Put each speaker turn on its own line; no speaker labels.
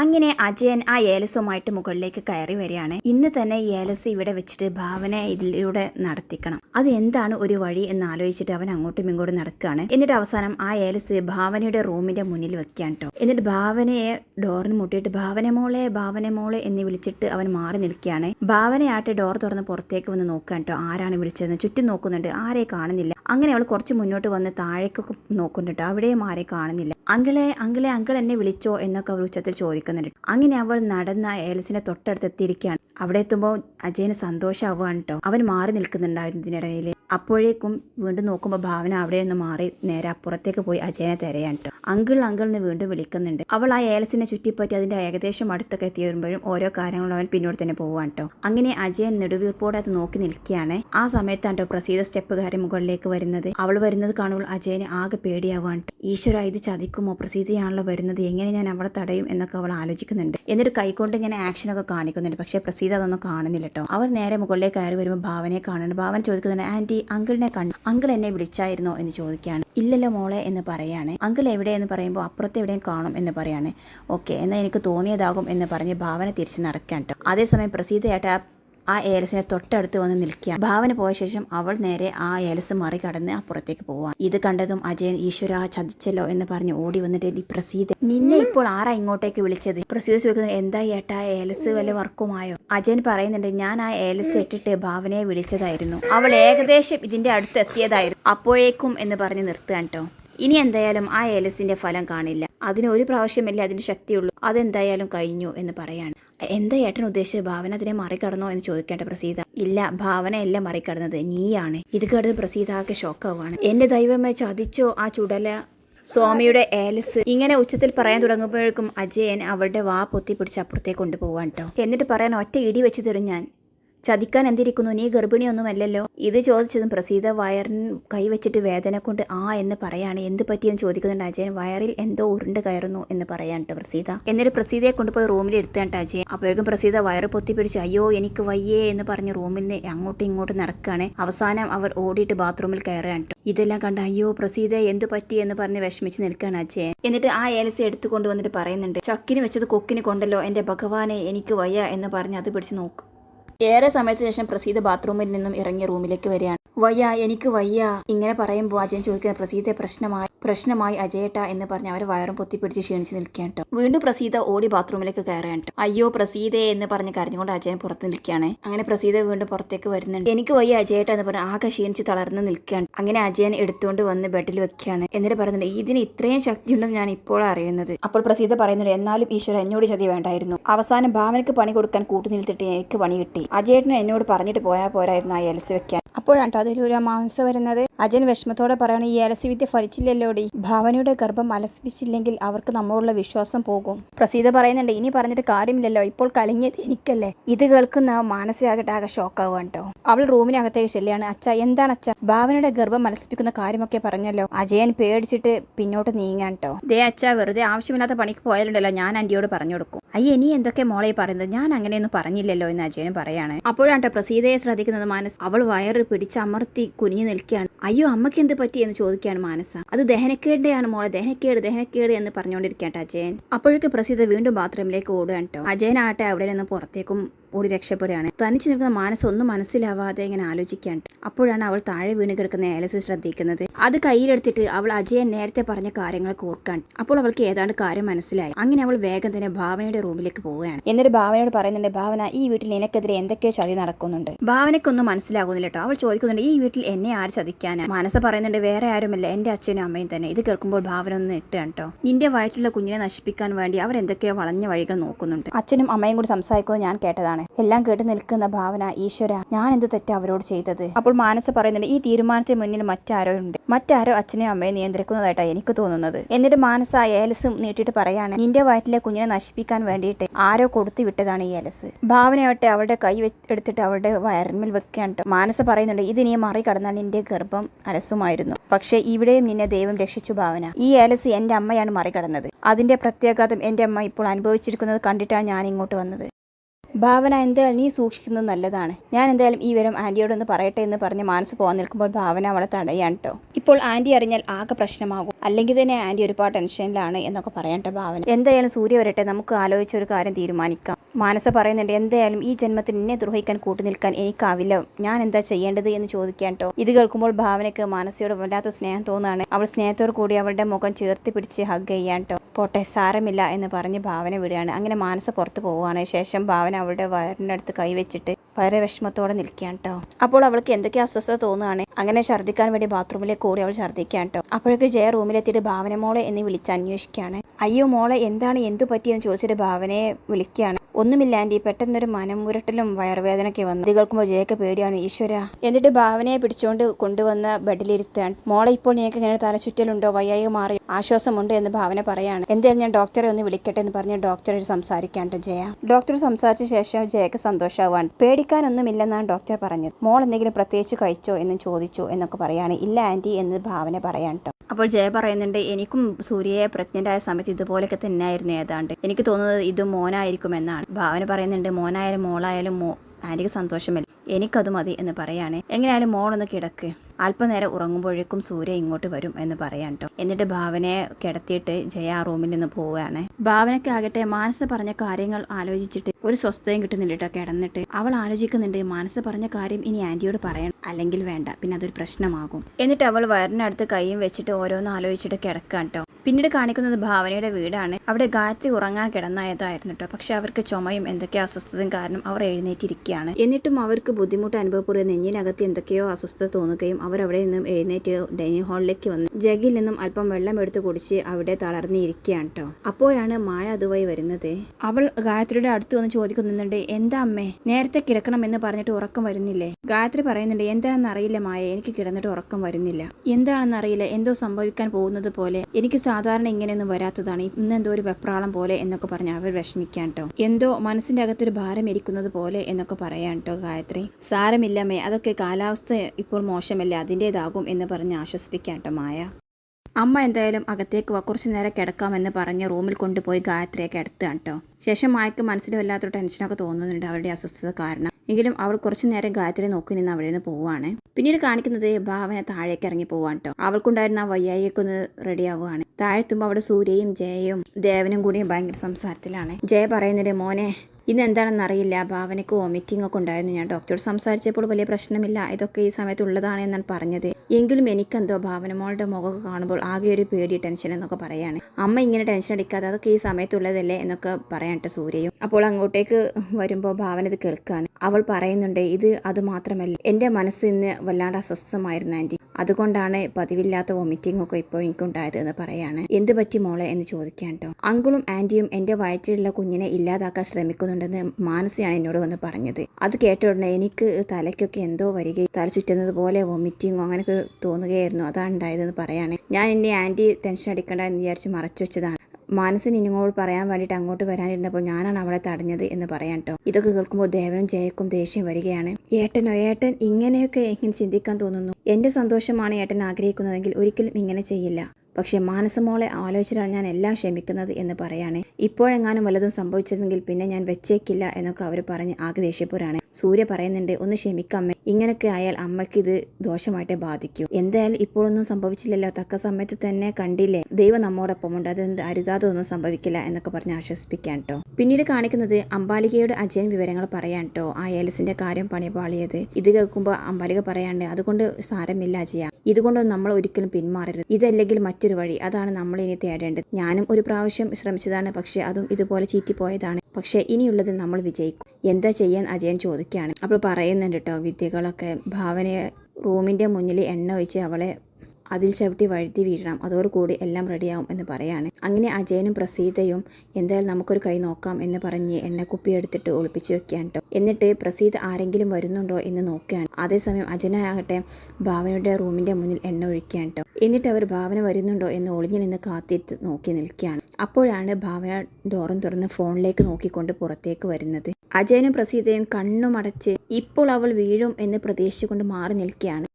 അങ്ങനെ അജയൻ ആ ഏലസുമായിട്ട് മുകളിലേക്ക് കയറി വരികയാണ്. ഇന്ന് തന്നെ ഈ ഏലസ് ഇവിടെ വെച്ചിട്ട് ഭാവന ഇതിലൂടെ നടത്തിക്കണം. അത് എന്താണ് ഒരു വഴി എന്ന് ആലോചിച്ചിട്ട് അവൻ അങ്ങോട്ടും ഇങ്ങോട്ടും നടക്കുകയാണ്. എന്നിട്ട് അവസാനം ആ ഏലസ് ഭാവനയുടെ റൂമിന്റെ മുന്നിൽ വെക്കാൻ കേട്ടോ. എന്നിട്ട് ഭാവനയെ ഡോറിന് മുട്ടിയിട്ട് ഭാവന മോളെ ഭാവന മോളെ എന്ന് വിളിച്ചിട്ട് അവൻ മാറി നിൽക്കുകയാണ്. ഭാവനയായിട്ട് ഡോർ തുറന്ന് പുറത്തേക്ക് വന്ന് നോക്കാൻ കേട്ടോ. ആരാണ് വിളിച്ചതെന്ന് ചുറ്റും നോക്കുന്നുണ്ട്. ആരെ കാണുന്നില്ല. അങ്ങനെ അവൾ കുറച്ച് മുന്നോട്ട് വന്ന് താഴേക്കൊക്കെ നോക്കുന്നുണ്ട്. അവിടെയും ആരെ കാണുന്നില്ല. അങ്കിളെ അങ്കിളെ അങ്കിൾ എന്നെ വിളിച്ചോ എന്നൊക്കെ അവർ ഉച്ചത്തിൽ ചോദിക്കുന്നുണ്ട്. അങ്ങനെ അവൾ നടന്ന ഏലസിന്റെ തൊട്ടടുത്ത് എത്തിയിരിക്കുകയാണ്. അവിടെ എത്തുമ്പോൾ അജയന് സന്തോഷമാവുകയാണ് കേട്ടോ അവൻ മാറി നിൽക്കുന്നുണ്ടായിരുന്നു ഇതിനിടയിൽ അപ്പോഴേക്കും വീണ്ടും നോക്കുമ്പോൾ ഭാവന അവിടെ നിന്ന് മാറി നേരെ അപ്പുറത്തേക്ക് പോയി അജയനെ തിരയാണ് കേട്ടോ അങ്കിൾ അങ്കിൾ എന്ന് വീണ്ടും വിളിക്കുന്നുണ്ട്. അവൾ ആ ഏലസിനെ ചുറ്റിപ്പറ്റി അതിന്റെ ഏകദേശം അടുത്തൊക്കെ എത്തി വരുമ്പോഴും ഓരോ കാര്യങ്ങളും അവൻ പിന്നോട് തന്നെ പോവാൻ കേട്ടോ അങ്ങനെ അജയൻ നെടുവീർപ്പോടെ അത് നോക്കി നിൽക്കുകയാണ്. ആ സമയത്താണ് കേട്ടോ പ്രസീത സ്റ്റെപ്പ് കയറി മുകളിലേക്ക് വരുന്നത്. അവൾ വരുന്നത് കാണുമ്പോൾ അജയന് ആകെ പേടിയാവാൻ കേട്ടോ ഈശ്വര ഇത് ചതിക്കുമോ? പ്രസീതയാണല്ലോ വരുന്നത്. എങ്ങനെ ഞാൻ അവളെ തടയും എന്നൊക്കെ അവൾ ആലോചിക്കുന്നുണ്ട്. എന്നിട്ട് കൈകൊണ്ട് ഇങ്ങനെ ആക്ഷനൊക്കെ കാണിക്കുന്നുണ്ട്. പക്ഷേ പ്രസീത അതൊന്നും കാണുന്നില്ല കേട്ടോ അവർ നേരെ മുകളിലേക്ക് കയറി വരുമ്പോൾ ഭാവനയെ കാണുന്നുണ്ട്. ഭാവൻ ചോദിക്കുന്നുണ്ട് ആന്റി അങ്കിളിനെ കണ്ടു അങ്കിൾ എന്നെ വിളിച്ചായിരുന്നോ എന്ന് ചോദിക്കുകയാണ്. ഇല്ലല്ലോ മോളെ എന്ന് പറയാണ്. അങ്കിൾ എവിടെ എന്ന് പറയുമ്പോൾ അപ്പുറത്ത് എവിടെയും കാണും എന്ന് പറയാണ്. ഓക്കെ എന്നാൽ എനിക്ക് തോന്നിയതാകും എന്ന് പറഞ്ഞ് ഭാവന തിരിച്ച് നടക്കാൻ കേട്ടോ അതേസമയം പ്രസീതയായിട്ട് ആ ആ ഏലസിനെ തൊട്ടടുത്ത് വന്ന് നിൽക്കുക. ഭാവന പോയ ശേഷം അവൾ നേരെ ആ ഏലസ് മറികടന്ന് അപ്പുറത്തേക്ക് പോവാൻ ഇത് കണ്ടതും അജയൻ ഈശ്വര ചതിച്ചല്ലോ എന്ന് പറഞ്ഞ് ഓടി വന്നിട്ട് "ഈ പ്രസീത നിന്നെ ഇപ്പോൾ ആരാ ഇങ്ങോട്ടേക്ക് വിളിച്ചത്? പ്രസീത ചോദിക്കുന്നത് എന്താ ഏട്ടാ ഏലസ് വല്ല വർക്കുമായോ? അജയൻ പറയുന്നുണ്ട് ഞാൻ ആ ഏലസ് ഇട്ടിട്ട് ഭാവനയെ വിളിച്ചതായിരുന്നു. അവൾ ഏകദേശം ഇതിന്റെ അടുത്ത് എത്തിയതായിരുന്നു. അപ്പോഴേക്കും എന്ന് പറഞ്ഞ് നിർത്തുകയാണ് കേട്ടോ. ഇനി എന്തായാലും ആ ഏലസിന്റെ ഫലം കാണില്ല. അതിന് ഒരു പ്രാവശ്യമല്ലേ അതിന് ശക്തിയുള്ളൂ. അതെന്തായാലും കഴിഞ്ഞു എന്ന് പറയാണ്. എന്താ ഏട്ടൻ ഉദ്ദേശിച്ച് ഭാവന അതിനെ മറികടന്നോ എന്ന് ചോദിക്കേണ്ട പ്രസീത. ഇല്ല ഭാവനയല്ല മറികടന്നത്. നീയാണ്. ഇത് കേട്ടത് പ്രസീത ആകെ ഷോക്കാവുകയാണ്. എന്റെ ദൈവമേ ചതിച്ചോ ആ ചുടല സ്വാമിയുടെ ഏലസ്? ഇങ്ങനെ ഉച്ചത്തിൽ പറയാൻ തുടങ്ങുമ്പോഴേക്കും അജയൻ അവളുടെ വാ പൊത്തി പിടിച്ച് അപ്പുറത്തേക്ക് കൊണ്ടുപോകാൻ കേട്ടോ എന്നിട്ട് പറയാൻ ഒറ്റ ഇടി വെച്ചു തരും ഞാൻ. ചതിക്കാൻ എന്തിരിക്കുന്നു? നീ ഗർഭിണിയൊന്നുമല്ലല്ലോ? ഇത് ചോദിച്ചതും പ്രസീത വയറിന് കൈവച്ചിട്ട് വേദന കൊണ്ട് ആ എന്ന് പറയാണ്. എന്ത് പറ്റിയെന്ന് ചോദിക്കുന്നുണ്ട് അജയൻ. വയറിൽ എന്തോ ഉരുണ്ട് കയറുന്നു എന്ന് പറയാൻ കേട്ടോ പ്രസീത. എന്നിട്ട് പ്രസീതയെ കൊണ്ടുപോയി റൂമിൽ എടുത്താണ്ട് അജയൻ. അപ്പോഴേക്കും പ്രസീത വയറ് പൊത്തിപ്പിടിച്ച് അയ്യോ എനിക്ക് വയ്യേ എന്ന് പറഞ്ഞ് റൂമിൽ നിന്ന് അങ്ങോട്ടും ഇങ്ങോട്ടും നടക്കുകയാണ്. അവസാനം അവർ ഓടിയിട്ട് ബാത്റൂമിൽ കയറുകയാണ്. ഇതെല്ലാം കണ്ട് അയ്യോ പ്രസീത എന്ത് പറ്റി? എന്ന് പറഞ്ഞ് വിഷമിച്ച് നിൽക്കുകയാണ് അജയൻ. എന്നിട്ട് ആ ഏലസി എടുത്തുകൊണ്ട് വന്നിട്ട് പറയുന്നുണ്ട് ചക്കിന് വെച്ചത് കൊക്കിന് കൊണ്ടല്ലോ. എന്റെ ഭഗവാനെ എനിക്ക് വയ്യ എന്ന് പറഞ്ഞ് അത് പിടിച്ച് നോക്കും. ഏറെ സമയത്തിന് ശേഷം പ്രസീത ബാത്റൂമിൽ നിന്നും ഇറങ്ങി റൂമിലേക്ക് വരികയാണ്. വയ്യ എനിക്ക് വയ്യ ഇങ്ങനെ പറയുമ്പോൾ അജയൻ ചോദിക്കുന്ന പ്രസീത പ്രശ്നമായി പ്രശ്നമായി അജയേട്ട എന്ന് പറഞ്ഞ് അവർ വയറും പൊത്തിപ്പിടിച്ച് ക്ഷീണിച്ച് നിൽക്കുകയാണ് കേട്ടോ. വീണ്ടും പ്രസീത ഓടി ബാത്റൂമിലേക്ക് കയറുകയാണ് കേട്ടോ. അയ്യോ പ്രസീത എന്ന് പറഞ്ഞ് കരഞ്ഞുകൊണ്ട് അജയൻ പുറത്ത് നിൽക്കുകയാണ്. അങ്ങനെ പ്രസീത വീണ്ടും പുറത്തേക്ക് വരുന്നുണ്ട്. എനിക്ക് വയ്യ അജയേട്ട എന്ന് പറഞ്ഞ് ആകെ ക്ഷീണിച്ച് തളർന്ന് നിൽക്കുകയാണ് അങ്ങനെ അജയൻ എടുത്തുകൊണ്ട് വന്ന് ബെഡിൽ വെക്കുകയാണ്. എന്നിട്ട് പറയുന്നുണ്ട് ഇതിന് ഇത്രയും ശക്തി ഉണ്ടെന്ന് ഞാൻ ഇപ്പോൾ അറിയുന്നത്. അപ്പോൾ പ്രസീത പറയുന്നുണ്ട് എന്നാലും ഈശ്വര എന്നോട് ചതി വേണ്ടായിരുന്നു. അവസാനം ഭാവനക്ക് പണി കൊടുക്കാൻ കൂട്ടുനിൽത്തിട്ട് എനിക്ക് പണി കിട്ടി. അജയേട്ടന് എന്നോട് പറഞ്ഞിട്ട് പോയാൽ പോരായിരുന്നു ആ എലസ് വെക്കാൻ അപ്പോഴാണ് കേട്ടോ അതിലൊരു മാംസം വരുന്നത്. അജയൻ വിഷമത്തോടെ പറയണ ഈ അലസി വിദ്യ ഫലിച്ചില്ലല്ലോടി. ഭാവനയുടെ ഗർഭം അലസിപ്പിച്ചില്ലെങ്കിൽ അവർക്ക് നമ്മളുള്ള വിശ്വാസം പോകും. പ്രസീത പറയുന്നുണ്ട് ഇനി പറഞ്ഞിട്ട് കാര്യമില്ലല്ലോ. ഇപ്പോൾ കലങ്ങിയത് എനിക്കല്ലേ. ഇത് കേൾക്കുന്ന മാനസികാകട്ടെ ആകെ ഷോക്കാവുക കേട്ടോ അവൾ റൂമിനകത്തേക്ക് ചെല്ലുകയാണ് അച്ഛ എന്താണ് അച്ഛ ഭാവനയുടെ ഗർഭം അലസിപ്പിക്കുന്ന കാര്യമൊക്കെ പറഞ്ഞല്ലോ. അജയൻ പേടിച്ചിട്ട് പിന്നോട്ട് നീങ്ങാൻ കേട്ടോ ദേ അച്ഛ വെറുതെ ആവശ്യമില്ലാത്ത പണിക്ക് പോയാലുണ്ടല്ലോ. ഞാൻ ആന്റിയോട് പറഞ്ഞു കൊടുക്കും. അയ്യ ഇനി എന്തൊക്കെ മോളെ പറയുന്നത്? ഞാൻ അങ്ങനെയൊന്നും പറഞ്ഞില്ലല്ലോ എന്ന് അജയൻ പറയാണ്. അപ്പോഴാണ് പ്രസീതയെ ശ്രദ്ധിക്കുന്നത് മാനസ് അവൾ വയറ് പിടിച്ചമർത്തി കുനിഞ്ഞു നിൽക്കുകയാണ്. അയ്യോ അമ്മയ്ക്ക് എന്ത് പറ്റി എന്ന് ചോദിക്കുകയാണ് മാനസ. അത് ദഹനക്കേടിന്റെയാണ് മോളെ. ദഹനക്കേട് ദഹനക്കേട് എന്ന് പറഞ്ഞുകൊണ്ടിരിക്കട്ടെ അജയൻ. അപ്പോഴേക്ക് പ്രസീത വീണ്ടും ബാത്റൂമിലേക്ക് ഓടുകയാണ് കേട്ടോ. അജയനാട്ടെ അവിടെ നിന്ന് പുറത്തേക്കും ഓടി രക്ഷപ്പെടുകയാണ്. തനിച്ച് നിൽക്കുന്ന മാനസ് ഒന്നും മനസ്സിലാവാതെ ഇങ്ങനെ ആലോചിക്കാൻ അപ്പോഴാണ് അവൾ താഴെ വീണ് കിടക്കുന്ന ഏലസ് ശ്രദ്ധിക്കുന്നത്. അത് കയ്യിലെടുത്തിട്ട് അവൾ അജയൻ നേരത്തെ പറഞ്ഞ കാര്യങ്ങൾ ഓർക്കാൻ. അപ്പോൾ അവൾക്ക് ഏതാണ്ട് കാര്യം മനസ്സിലായി. അങ്ങനെ അവൾ വേഗം തന്നെ ഭാവനയുടെ റൂമിലേക്ക് പോവുകയാണ്. എന്നിട്ട് ഭാവനയോട് പറയുന്നുണ്ട് ഭാവന ഈ വീട്ടിൽ നിനക്കെതിരെ എന്തൊക്കെയോ ചതി നടക്കുന്നുണ്ട്. ഭാവനക്കൊന്നും മനസ്സിലാകുന്നില്ല കേട്ടോ. അവൾ ചോദിക്കുന്നുണ്ട് ഈ വീട്ടിൽ എന്നെ ആര് ചതിക്കാനാണ് മനസ്സ് പറയുന്നുണ്ട് വേറെ ആരുമല്ല. എന്റെ അച്ഛനും അമ്മയും തന്നെ. ഇത് കേൾക്കുമ്പോൾ ഭാവന ഒന്ന് ഇട്ടാണ് കേട്ടോ. നിന്റെ വയറ്റിലുള്ള കുഞ്ഞിനെ നശിപ്പിക്കാൻ വേണ്ടി അവർ എന്തൊക്കെയോ വളഞ്ഞ വഴികൾ നോക്കുന്നുണ്ട്. അച്ഛനും അമ്മയും കൂടി സംസാരിക്കുന്നത് ഞാൻ കേട്ടതാണ്. എല്ലാം കേട്ട് നിൽക്കുന്ന ഭാവന ഈശ്വര ഞാൻ എന്ത് തെറ്റാ അവരോട് ചെയ്തത്? അപ്പോൾ മാനസ പറയുന്നുണ്ട് ഈ തീരുമാനത്തിന് മുന്നിൽ മറ്റാരോ ഉണ്ട്. മറ്റാരോ അച്ഛനെയും അമ്മയെ നിയന്ത്രിക്കുന്നതായിട്ടാണ് എനിക്ക് തോന്നുന്നത്. എന്നിട്ട് മാനസ ആ ഏലസ് നീട്ടിയിട്ട് പറയാണ് നിന്റെ വയറ്റിലെ കുഞ്ഞിനെ നശിപ്പിക്കാൻ വേണ്ടിയിട്ട് ആരോ കൊടുത്തു വിട്ടതാണ് ഈ ഏലസ്. ഭാവനയാവട്ടെ അവളുടെ കൈ എടുത്തിട്ട് അവളുടെ വയറിന്മേൽ ട്ടോ. മാനസ പറയുന്നുണ്ട് ഇത് നീ മറികടന്നാൽ നിന്റെ ഗർഭം അലസുമായിരുന്നു. പക്ഷേ ഇവിടെയും നിന്നെ ദൈവം രക്ഷിച്ചു ഭാവന. ഈ ഏലസ് എന്റെ അമ്മയാണ് മറികടന്നത്. അതിന്റെ പ്രത്യാഘാതം എന്റെ അമ്മ ഇപ്പോൾ അനുഭവിച്ചിരിക്കുന്നത് കണ്ടിട്ടാണ് ഞാൻ ഇങ്ങോട്ട് വന്നത്. ഭാവന എന്തായാലും നീ സൂക്ഷിക്കുന്നത് നല്ലതാണ്. ഞാൻ എന്തായാലും ഈ വിവരം ആന്റിയോടൊന്ന് പറയട്ടെ എന്ന് പറഞ്ഞ് മനസ്സ് പോകാൻ നിൽക്കുമ്പോൾ ഭാവന അവളെ തടയാണ് കേട്ടോ ഇപ്പോൾ ആന്റി അറിഞ്ഞാൽ ആകെ പ്രശ്നമാകും. അല്ലെങ്കിൽ തന്നെ ആന്റി ഒരുപാട് ടെൻഷനിലാണ് എന്നൊക്കെ പറയട്ടെ ഭാവന. എന്തായാലും സൂര്യ വരട്ടെ നമുക്ക് ആലോചിച്ച ഒരു കാര്യം തീരുമാനിക്കാം. മാനസ പറയുന്നുണ്ട് എന്തായാലും ഈ ജന്മത്തിൽ എന്നെ ദ്രോഹിക്കാൻ കൂട്ടു നിൽക്കാൻ എനിക്കാവില്ല. ഞാൻ എന്താ ചെയ്യേണ്ടത് എന്ന് ചോദിക്കാൻ കേട്ടോ ഇത് കേൾക്കുമ്പോൾ ഭാവനയ്ക്ക് മാനസയോട് വല്ലാത്ത സ്നേഹം തോന്നുകയാണ് അവൾ സ്നേഹത്തോടു കൂടി അവളുടെ മുഖം ചേർത്ത് പിടിച്ച് ഹഗ് ചെയ്യാൻ കേട്ടോ പോട്ടെ സാരമില്ല എന്ന് പറഞ്ഞ് ഭാവന വിടുകയാണ്. അങ്ങനെ മാനസ പുറത്ത് പോവുകയാണ്. ശേഷം ഭാവന അവളുടെ വയറിന്റെ അടുത്ത് കൈവച്ചിട്ട് വളരെ വിഷമത്തോടെ നിൽക്കുകയാണ് കേട്ടോ അപ്പോൾ അവൾക്ക് എന്തൊക്കെ അസ്വസ്ഥത തോന്നുകയാണ് അങ്ങനെ ഛർദ്ദിക്കാൻ വേണ്ടി ബാത്റൂമിലേക്ക് കൂടി അവൾ ഛർദ്ദിക്കാൻ കേട്ടോ അപ്പോഴേക്ക് ജയ റൂമിലെത്തിയിട്ട് ഭാവന മോളെ എന്ന് വിളിച്ച് അന്വേഷിക്കുകയാണ്. അയ്യോ മോളെ എന്താണ് എന്തു പറ്റിയെന്ന് ചോദിച്ചിട്ട് ഭാവനയെ വിളിക്കുകയാണ്. ഒന്നുമില്ല ആന്റി പെട്ടെന്നൊരു മനം മുരട്ടലും വയറുവേദനയൊക്കെ വന്നു. ഇത് കേൾക്കുമ്പോൾ ജയക്ക് പേടിയാണ്. ഈശ്വര. എന്നിട്ട് ഭാവനയെ പിടിച്ചുകൊണ്ട് കൊണ്ടുവന്ന ബെഡിലിരുത്താൻ മോളെ ഇപ്പോൾ നിങ്ങൾക്ക് ഇങ്ങനെ തലചുറ്റലുണ്ടോ? വയ്യായി മാറി. ആശ്വാസമുണ്ട് എന്ന് ഭാവന പറയാണ്. എന്തായാലും ഞാൻ ഡോക്ടറെ ഒന്ന് വിളിക്കട്ടെ എന്ന് പറഞ്ഞ് ഡോക്ടറെ സംസാരിക്കാണ്ട് ജയ. ഡോക്ടർ സംസാരിച്ച ശേഷം ജയക്ക് സന്തോഷമാവാണ് പേടിക്കാനൊന്നുമില്ലെന്നാണ് ഡോക്ടർ പറഞ്ഞത്. മോൾ എന്തെങ്കിലും പ്രത്യേകിച്ച് കഴിച്ചോ? എന്ന് ചോദിച്ചോ എന്നൊക്കെ പറയാണ്. ഇല്ല ആന്റി എന്ന് ഭാവന പറയാൻ അപ്പോൾ ജയ പറയുന്നുണ്ട് എനിക്കും സൂര്യയെ പ്രഗ്നന്റ് ആയ സമയത്ത് ഇതുപോലൊക്കെ തന്നെയായിരുന്നു ഏതാണ്ട്. എനിക്ക് തോന്നുന്നത് ഇത് മോനായിരിക്കുമെന്നാണ്. ഭാവന പറയുന്നുണ്ട് മോനായാലും മോളായാലും മോ ആന്റിക്ക് സന്തോഷമല്ല? എനിക്കത് മതി എന്ന് പറയാണ്. എങ്ങനെയായാലും മോളൊന്ന് കിടക്ക്. അല്പനേരം ഉറങ്ങുമ്പോഴേക്കും സൂര്യ ഇങ്ങോട്ട് വരും എന്ന് പറയാൻ കേട്ടോ എന്നിട്ട് ഭാവനയെ കിടത്തിയിട്ട് ജയ ആ റൂമിൽ നിന്ന് പോവുകയാണ്. ഭാവനയ്ക്കാകട്ടെ മാനസ പറഞ്ഞ കാര്യങ്ങൾ ആലോചിച്ചിട്ട് ഒരു സ്വസ്ഥയും കിട്ടുന്നില്ല കേട്ടോ കിടന്നിട്ട്. അവൾ ആലോചിക്കുന്നുണ്ട് മാനസ പറഞ്ഞ കാര്യം ഇനി ആന്റിയോട് പറയണം. അല്ലെങ്കിൽ വേണ്ട. പിന്നെ അതൊരു പ്രശ്നമാകും. എന്നിട്ട് അവൾ വയറിനടുത്ത് കൈയും വെച്ചിട്ട് ഓരോന്ന് ആലോചിച്ചിട്ട് കിടക്കാൻ കേട്ടോ പിന്നീട് കാണിക്കുന്നത് ഭാവനയുടെ വീടാണ്. അവിടെ ഗായത്രി ഉറങ്ങാൻ കിടന്നായതായിരുന്നു കേട്ടോ പക്ഷെ അവർക്ക് ചുമയും എന്തൊക്കെയോ അസ്വസ്ഥതയും കാരണം അവർ എഴുന്നേറ്റിരിക്കുകയാണ്. എന്നിട്ടും അവർക്ക് ബുദ്ധിമുട്ട് അനുഭവപ്പെടുക നെഞ്ഞിനകത്ത് എന്തൊക്കെയോ അസ്വസ്ഥത തോന്നുകയും അവർ അവിടെ നിന്നും എഴുന്നേറ്റ് ഡൈനിങ് ഹാളിലേക്ക് വന്ന്. ജഗിൽ നിന്നും അല്പം വെള്ളം എടുത്ത് കുടിച്ച് അവിടെ തളർന്നിരിക്കുകയാണ് കേട്ടോ അപ്പോഴാണ് മായ അതുവഴി വരുന്നത്. അവൾ ഗായത്രിയുടെ അടുത്ത് വന്ന് ചോദിക്കുന്നുണ്ട് എന്താ അമ്മേ? നേരത്തെ കിടക്കണം എന്ന് പറഞ്ഞിട്ട് ഉറക്കം വരുന്നില്ലേ? ഗായത്രി പറയുന്നുണ്ട് എന്താണെന്ന് അറിയില്ല മായ എനിക്ക് കിടന്നിട്ട് ഉറക്കം വരുന്നില്ല. എന്താണെന്നറിയില്ല എന്തോ സംഭവിക്കാൻ പോകുന്നത് പോലെ. എനിക്ക് സാധാരണ ഇങ്ങനെയൊന്നും വരാത്തതാണ്. ഇന്ന് എന്തോ ഒരു വെപ്രാളം പോലെ എന്നൊക്കെ പറഞ്ഞ് അവർ വിഷമിക്കാൻ കേട്ടോ എന്തോ മനസ്സിന്റെ അകത്തൊരു ഭാരം ഇരിക്കുന്നത് പോലെ എന്നൊക്കെ പറയാൻ കേട്ടോ ഗായത്രി. സാരമില്ലമ്മേ അതൊക്കെ കാലാവസ്ഥ ഇപ്പോൾ മോശമല്ല അതിന്റെതാകും എന്ന് പറഞ്ഞ് ആശ്വസിപ്പിക്കാൻ കേട്ടോ മായ. അമ്മ എന്തായാലും അകത്തേക്ക് കുറച്ച് നേരം കിടക്കാമെന്ന് പറഞ്ഞ് റൂമിൽ കൊണ്ടുപോയി ഗായത്രിയെ കിടത്തുകയാണ് കേട്ടോ ശേഷം മായക്ക് മനസ്സിൽ വല്ലാത്തൊരു ടെൻഷനൊക്കെ തോന്നുന്നുണ്ട് അവരുടെ അസ്വസ്ഥത കാരണം. എങ്കിലും അവൾ കുറച്ചു നേരം ഗായത്രി നോക്കി നിന്ന് അവിടെ നിന്ന് പോവുകയാണ്. പിന്നീട് കാണിക്കുന്നത് ഭാവന താഴേക്ക് ഇറങ്ങി പോവാണ് കേട്ടോ അവൾക്കുണ്ടായിരുന്ന ആ വയ്യായിയൊക്കെ ഒന്ന് റെഡി ആവുകയാണ്. താഴെത്തുമ്പോൾ അവിടെ സൂര്യയും ജയയും ദേവനും കൂടിയും ഭയങ്കര സംസാരത്തിലാണ്. ജയ പറയുന്നത് മോനെ ഇന്ന് എന്താണെന്ന് അറിയില്ല. ഭാവനയ്ക്ക് വോമിറ്റിംഗ് ഒക്കെ ഉണ്ടായിരുന്നു. ഞാൻ ഡോക്ടറോട് സംസാരിച്ചപ്പോൾ വലിയ പ്രശ്നമില്ല. ഇതൊക്കെ ഈ സമയത്ത് ഉള്ളതാണ് എന്നാണ് പറഞ്ഞത്. എങ്കിലും എനിക്കെന്തോ ഭാവന മോളുടെ മുഖമൊക്കെ കാണുമ്പോൾ ആകെ ഒരു പേടി ടെൻഷൻ എന്നൊക്കെ പറയാണ്. അമ്മ ഇങ്ങനെ ടെൻഷൻ അടിക്കാതെ അതൊക്കെ ഈ സമയത്തുള്ളതല്ലേ എന്നൊക്കെ പറയാനിട്ട് സൂര്യയും. അപ്പോൾ അങ്ങോട്ടേക്ക് വരുമ്പോൾ ഭാവന ഇത് കേൾക്കുകയാണ് അവൾ പറയുന്നുണ്ട് ഇത് അത് മാത്രമല്ല. എന്റെ മനസ്സ് ഇന്ന് വല്ലാണ്ട് അസ്വസ്ഥമായിരുന്നു ആന്റി. അതുകൊണ്ടാണ് പതിവില്ലാത്ത വോമിറ്റിംഗ് ഒക്കെ ഇപ്പോൾ എനിക്കുണ്ടായത് എന്ന് പറയാണ്. എന്ത് പറ്റി മോളെ? എന്ന് ചോദിക്കാൻ കേട്ടോ അങ്കിളും ആന്റിയും എന്റെ വയറ്റിലുള്ള കുഞ്ഞിനെ ഇല്ലാതാക്കാൻ ശ്രമിക്കുന്നുണ്ടെന്ന് മാനസിയാണ് എന്നോട് വന്ന് പറഞ്ഞത്. അത് കേട്ട ഉടനെ എനിക്ക് തലയ്ക്കൊക്കെ എന്തോ വരികയും തല ചുറ്റുന്നത് പോലെ വോമിറ്റിങ്ങോ അങ്ങനെയൊക്കെ തോന്നുകയായിരുന്നു. അതാണ് ഉണ്ടായതെന്ന് പറയാണ്. ഞാൻ എന്നെ ആന്റി ടെൻഷൻ അടിക്കണ്ട എന്ന് വിചാരിച്ച് മറച്ചു വെച്ചതാണ്. മാനസിന് ഇനിങ്ങോട് പറയാൻ വേണ്ടിയിട്ട് അങ്ങോട്ട് വരാനിരുന്നപ്പോൾ ഞാനാണ് അവളെ തടഞ്ഞത് എന്ന് പറയാൻ കേട്ടോ ഇതൊക്കെ കേൾക്കുമ്പോൾ ദേവനും ജയക്കും ദേഷ്യം വരികയാണ്. ഏട്ടനോ ഏട്ടൻ ഇങ്ങനെയൊക്കെ എങ്ങനെ ചിന്തിക്കാൻ തോന്നുന്നു. എന്റെ സന്തോഷമാണ് ഏട്ടൻ ആഗ്രഹിക്കുന്നതെങ്കിൽ ഒരിക്കലും ഇങ്ങനെ ചെയ്യില്ല. പക്ഷെ മാനസമോളെ ആലോചിച്ചിട്ടാണ് ഞാൻ എല്ലാം ക്ഷമിക്കുന്നത് എന്ന് പറയാണ്. ഇപ്പോഴെങ്ങാനും വലതും സംഭവിച്ചിരുന്നെങ്കിൽ പിന്നെ ഞാൻ വെച്ചേക്കില്ല എന്നൊക്കെ അവർ പറഞ്ഞ് ആകെ ദേഷ്യപ്പോരാണ് സൂര്യ പറയുന്നുണ്ട് ഒന്ന് ക്ഷമിക്കമ്മേ ഇങ്ങനൊക്കെ ആയാൽ അമ്മയ്ക്ക് ഇത് ദോഷമായിട്ടേ ബാധിക്കൂ. എന്തായാലും ഇപ്പോഴൊന്നും സംഭവിച്ചില്ലല്ലോ. തക്ക സമയത്ത് തന്നെ കണ്ടില്ലേ? ദൈവം നമ്മോടൊപ്പം ഉണ്ട് അത് അരുതാതെ ഒന്നും സംഭവിക്കില്ല എന്നൊക്കെ പറഞ്ഞ് ആശ്വസിപ്പിക്കാൻ കേട്ടോ പിന്നീട് കാണിക്കുന്നത് അമ്പാലികയുടെ അജയൻ വിവരങ്ങൾ പറയാൻ കേട്ടോ ആ ഏലസിന്റെ കാര്യം പണിപാളിയത്. ഇത് കേൾക്കുമ്പോൾ അമ്പാലിക പറയാണ്ട് അതുകൊണ്ട് സാരമില്ല അജയ. ഇതുകൊണ്ടൊന്നും നമ്മൾ ഒരിക്കലും പിന്മാറരുത്. ഇതല്ലെങ്കിൽ മറ്റൊരു വഴി. അതാണ് നമ്മൾ ഇനി തേടേണ്ടത്. ഞാനും ഒരു പ്രാവശ്യം ശ്രമിച്ചതാണ്. പക്ഷെ അതും ഇതുപോലെ ചീറ്റിപ്പോയതാണ്. പക്ഷെ ഇനിയുള്ളത് നമ്മൾ വിജയിക്കും. എന്താ ചെയ്യാൻ അജയൻ ചോദിക്കുകയാണ്. അപ്പോൾ പറയുന്നുണ്ട് കേട്ടോ വിദ്യകളൊക്കെ ഭാവനയെ റൂമിന്റെ മുന്നിൽ എണ്ണ ഒഴിച്ച് അവളെ അതിൽ ചവിട്ടി വഴുതി വീഴണം. അതോടുകൂടി എല്ലാം റെഡിയാവും എന്ന് പറയാണ്. അങ്ങനെ അജയനും പ്രസീതയും എന്തായാലും നമുക്കൊരു കൈ നോക്കാം എന്ന് പറഞ്ഞ് എണ്ണക്കുപ്പി എടുത്തിട്ട് ഒളിപ്പിച്ച് വെക്കുകയാണ് കേട്ടോ എന്നിട്ട് പ്രസീത ആരെങ്കിലും വരുന്നുണ്ടോ എന്ന് നോക്കുകയാണ്. അതേസമയം അജനാകട്ടെ ഭാവനയുടെ റൂമിന്റെ മുന്നിൽ എണ്ണ ഒഴിക്കുകയാണ് കേട്ടോ എന്നിട്ട് അവർ ഭാവന വരുന്നുണ്ടോ എന്ന് ഒളിഞ്ഞു നിന്ന് കാത്തിരുത്ത് നോക്കി നിൽക്കുകയാണ്. അപ്പോഴാണ് ഭാവന ഡോറും തുറന്ന് ഫോണിലേക്ക് നോക്കിക്കൊണ്ട് പുറത്തേക്ക് വരുന്നത്. അജയനും പ്രസീതയും കണ്ണുമടച്ച് ഇപ്പോൾ അവൾ വീഴും എന്ന് പ്രതീക്ഷിച്ചുകൊണ്ട് മാറി നിൽക്കുകയാണ്.